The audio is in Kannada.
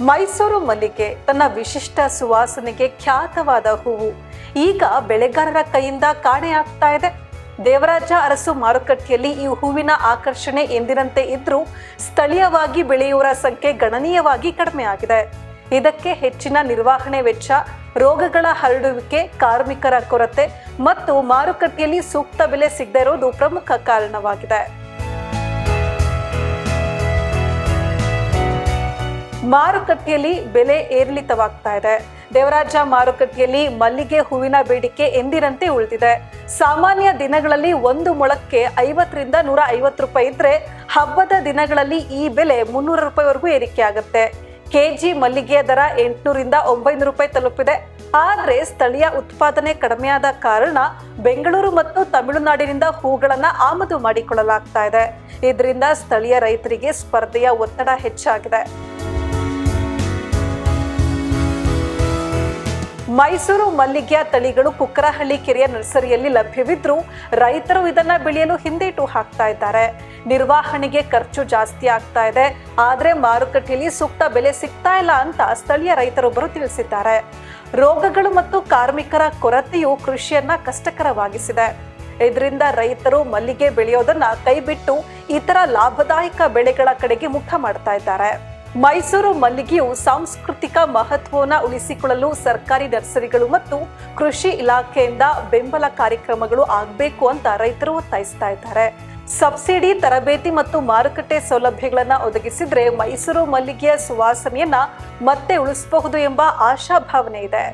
ಮೈಸೂರು ಮಲ್ಲಿಗೆ ತನ್ನ ವಿಶಿಷ್ಟ ಸುವಾಸನೆಗೆ ಖ್ಯಾತವಾದ ಹೂವು. ಈಗ ಬೆಳೆಗಾರರ ಕೈಯಿಂದ ಕಾಣೆಯಾಗ್ತಾ ಇದೆ. ದೇವರಾಜ ಅರಸು ಮಾರುಕಟ್ಟೆಯಲ್ಲಿ ಈ ಹೂವಿನ ಆಕರ್ಷಣೆ ಎಂದಿನಂತೆ ಇದ್ರೂ ಸ್ಥಳೀಯವಾಗಿ ಬೆಳೆಯುವರ ಸಂಖ್ಯೆ ಗಣನೀಯವಾಗಿ ಕಡಿಮೆ ಆಗಿದೆ. ಇದಕ್ಕೆ ಹೆಚ್ಚಿನ ನಿರ್ವಹಣೆ ವೆಚ್ಚ, ರೋಗಗಳ ಹರಡುವಿಕೆ, ಕಾರ್ಮಿಕರ ಕೊರತೆ ಮತ್ತು ಮಾರುಕಟ್ಟೆಯಲ್ಲಿ ಸೂಕ್ತ ಬೆಲೆ ಸಿಗದೇ ಇರೋದು ಪ್ರಮುಖ ಕಾರಣವಾಗಿದೆ. ಮಾರುಕಟ್ಟೆಯಲ್ಲಿ ಬೆಲೆ ಏರಿಳಿತವಾಗ್ತಾ ಇದೆ. ದೇವರಾಜ ಮಾರುಕಟ್ಟೆಯಲ್ಲಿ ಮಲ್ಲಿಗೆ ಹೂವಿನ ಬೇಡಿಕೆ ಎಂದಿನಂತೆ ಉಳಿದಿದೆ. ಸಾಮಾನ್ಯ ದಿನಗಳಲ್ಲಿ ಒಂದು ಮೊಳಕ್ಕೆ ಐವತ್ತರಿಂದ ನೂರ ಐವತ್ತು ರೂಪಾಯಿ ಇದ್ರೆ ಹಬ್ಬದ ದಿನಗಳಲ್ಲಿ ಈ ಬೆಲೆ ಮುನ್ನೂರು ರೂಪಾಯಿವರೆಗೂ ಏರಿಕೆ ಆಗುತ್ತೆ ಕೆಜಿ ಮಲ್ಲಿಗೆಯ ದರ ಎಂಟುನೂರಿಂದ ಒಂಬೈನೂರು ರೂಪಾಯಿ ತಲುಪಿದೆ. ಆದರೆ ಸ್ಥಳೀಯ ಉತ್ಪಾದನೆ ಕಡಿಮೆಯಾದ ಕಾರಣ ಬೆಂಗಳೂರು ಮತ್ತು ತಮಿಳುನಾಡಿನಿಂದ ಹೂಗಳನ್ನು ಆಮದು ಮಾಡಿಕೊಳ್ಳಲಾಗ್ತಾ ಇದೆ. ಇದರಿಂದ ಸ್ಥಳೀಯ ರೈತರಿಗೆ ಸ್ಪರ್ಧೆಯ ಒತ್ತಡ ಹೆಚ್ಚಾಗಿದೆ. ಮೈಸೂರು ಮಲ್ಲಿಗೆಯ ತಳಿಗಳು ಕುಕ್ಕರಹಳ್ಳಿ ಕೆರೆಯ ನರ್ಸರಿಯಲ್ಲಿ ಲಭ್ಯವಿದ್ರು ರೈತರು ಇದನ್ನ ಬೆಳೆಯಲು ಹಿಂದೇಟು ಹಾಕ್ತಾ ಇದ್ದಾರೆ. ನಿರ್ವಹಣೆಗೆ ಖರ್ಚು ಜಾಸ್ತಿ ಆಗ್ತಾ ಇದೆ. ಆದ್ರೆ ಮಾರುಕಟ್ಟೆಯಲ್ಲಿ ಸೂಕ್ತ ಬೆಲೆ ಸಿಗ್ತಾ ಇಲ್ಲ ಅಂತ ಸ್ಥಳೀಯ ರೈತರೊಬ್ಬರು ತಿಳಿಸಿದ್ದಾರೆ. ರೋಗಗಳು ಮತ್ತು ಕಾರ್ಮಿಕರ ಕೊರತೆಯು ಕೃಷಿಯನ್ನ ಕಷ್ಟಕರವಾಗಿಸಿದೆ. ಇದರಿಂದ ರೈತರು ಮಲ್ಲಿಗೆ ಬೆಳೆಯೋದನ್ನ ಕೈಬಿಟ್ಟು ಇತರ ಲಾಭದಾಯಕ ಬೆಳೆಗಳ ಕಡೆಗೆ ಮುಖ ಮಾಡ್ತಾ ಇದ್ದಾರೆ. ಮೈಸೂರು ಮಲ್ಲಿಗೆಯು ಸಾಂಸ್ಕೃತಿಕ ಮಹತ್ವವನ್ನು ಉಳಿಸಿಕೊಳ್ಳಲು ಸರ್ಕಾರಿ ನರ್ಸರಿಗಳು ಮತ್ತು ಕೃಷಿ ಇಲಾಖೆಯಿಂದ ಬೆಂಬಲ ಕಾರ್ಯಕ್ರಮಗಳು ಆಗಬೇಕು ಅಂತ ರೈತರು ಒತ್ತಾಯಿಸ್ತಾ ಇದ್ದಾರೆ. ಸಬ್ಸಿಡಿ, ತರಬೇತಿ ಮತ್ತು ಮಾರುಕಟ್ಟೆ ಸೌಲಭ್ಯಗಳನ್ನ ಒದಗಿಸಿದ್ರೆ ಮೈಸೂರು ಮಲ್ಲಿಗೆಯ ಸುವಾಸನೆಯನ್ನ ಮತ್ತೆ ಉಳಿಸಬಹುದು ಎಂಬ ಆಶಾಭಾವನೆ ಇದೆ.